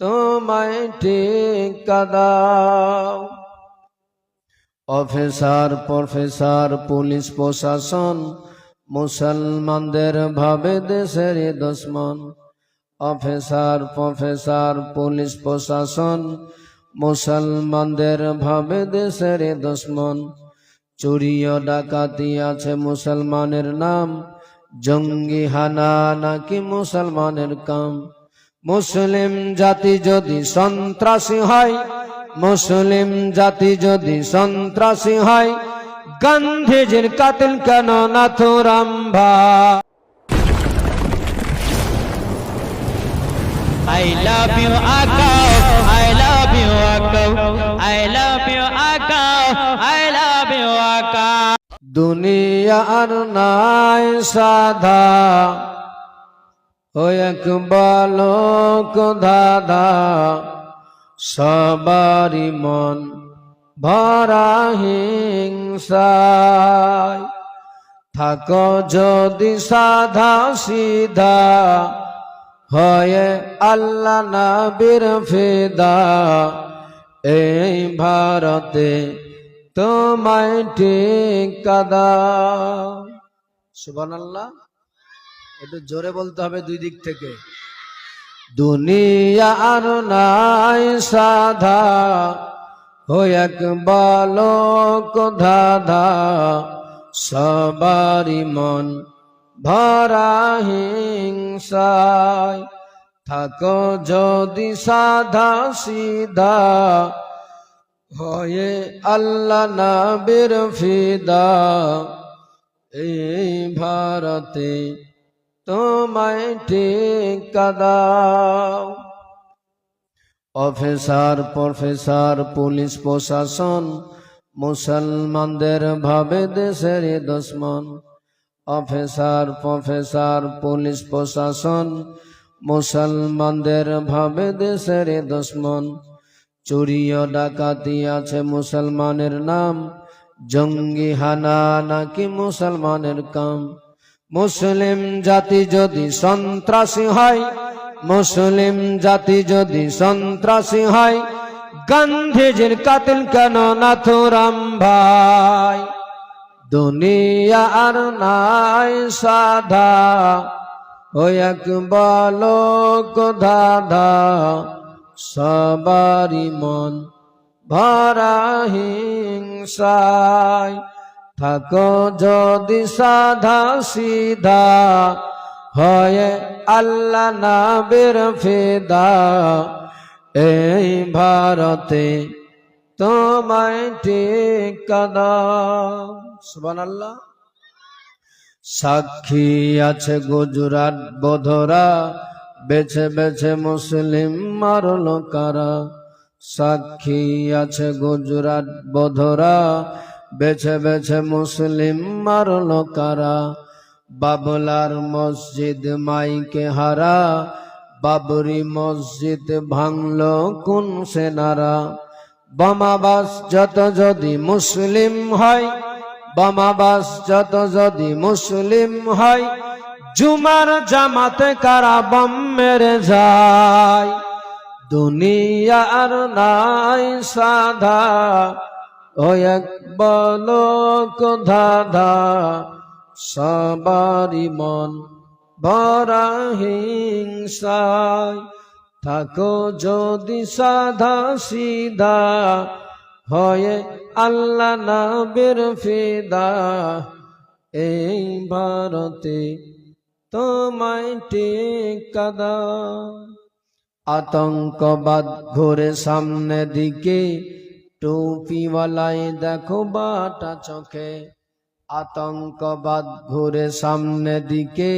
তোমায় টিকা দাও অফিসার, প্রফেসর, পুলিশ, প্রশাসন, মুসলমানদের ভাবে দেশের দুশ্মন। অফিসার, প্রফেসর, পুলিশ, প্রশাসন, মুসলমানদের ভাবে দেশের দুশ্মন। চুরি ও ডাকাতি আছে মুসলমানের নাম। জঙ্গি হানা নাকি মুসলমানের কাম। মুসলিম জাতি যদি সন্ত্রাসী হয় মুসলিম জাতি যদি সন্ত্রাসী হয় গান্ধীজির কাতিল কেন নাথুরাম ভাই I love you, Akko. I love you, Akko. I love you, Akko. I love you, Akko. দুনিয়া আর নাই সাধা ও এক বালক দাদা সবারি মন ভরা হিংসায়। থাক যদি সাধা সিধা, হয়ে আল্লাহ নবীর ফিদা। এই ভারতে তোমায় ঠিকাদা। সুবান আল্লাহ একটু জোরে বলতে হবে দুই দিক থেকে। দুনিয়া আর নাই সাধা এক বালক ধাধা সবারি মন ভরা হিংসায়। থাকো যদি সাধা সিধা, হয়ে আল্লাহ নবীর ফিদা। এই ভারতে তোমায় ঠিকা দাও অফিসার, প্রফেসর, পুলিশ, প্রশাসন, মুসলমানদের ভাবে দেশের দুশ্মন। অফিসার, প্রফেসর, পুলিশ, প্রশাসন, মুসলমানদের ভাবে দেশের দুশ্মন। চুরি ও ডাকাতি আছে মুসলমানের নাম। জঙ্গি হানা নাকি মুসলমানের কাম। মুসলিম জাতি যদি সন্ত্রাসী হয়, মুসলিম জাতি যদি সন্ত্রাসী হয়, গান্ধীজির কাতিল কেন নাথুরাম ভাই? দুনিয়া আর নাই সাধা, ও এক বালক দাদা সবারি মন ভরা হিংসায়। থাকো যদি সাধা সিধা, হয়ে আল্লাহ নাবের ফেদা। এই ভারতে তোমায় টিকা সুবান আল্লাহ সাক্ষী আছে গুজরাট বোধরা, বেছে বেছে মুসলিম মারল কারা? সাক্ষী আছে গুজরাট বোধরা বেছে বেছে মুসলিম মারল কারা? বাবলার মসজিদ মাইকে হারা, বাবরি মসজিদ ভাঙল কোন সেনারা? বোমাবাস যত যদি মুসলিম হয় বোমাবাস যত যদি মুসলিম হয়, জুমার জামাতে কারা বম মেরে যায়? দুনিয়ার নাই সাধা ও এক সবারি মন ভরা হিংসায়। থাকো যদি সাধা সিধা, হয়ে আল্লাহ নবীর ফিদা। এই ভারতে তোমায় টিকা আতঙ্কবাদ ঘোরে সামনে দিকে টুপিওয়ালাই দেখো বাটা চোখে। আতঙ্কবাদ ঘুরে সামনে দিকে।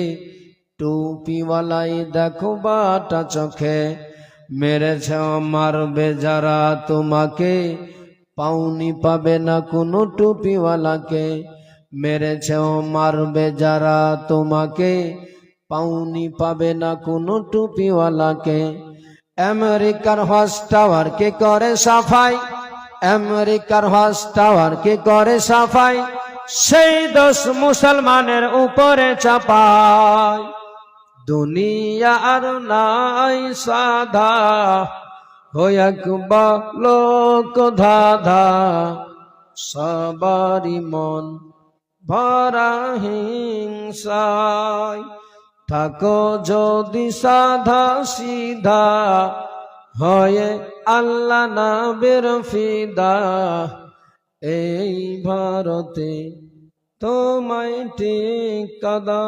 টুপিওয়ালাই দেখো বাটা চোখে। মেরেছে মারবে যারা তোমাকে। পাউনি পাবে না কোনো টুপিওয়ালাকে। মেরেছে মারবে যারা তোমাকে। পাউনি পাবে না কোনো টুপিওয়ালাকে। আমেরিকার হস টাওয়ার কে করে সাফাই। আমেরিকার হস টাওয়ার কে করে সাফাই? সেই দোষ মুসলমানের উপরে চাপায় দুনিয়া আর নাই সাধা হয়াক লোক ধাধা। সবারি মন ভরা হিংসায়। থাকো যদি সাধা সিধা হয়ে আল্লাহ না বেরফিদা এই ভারতে তোমায় কাদা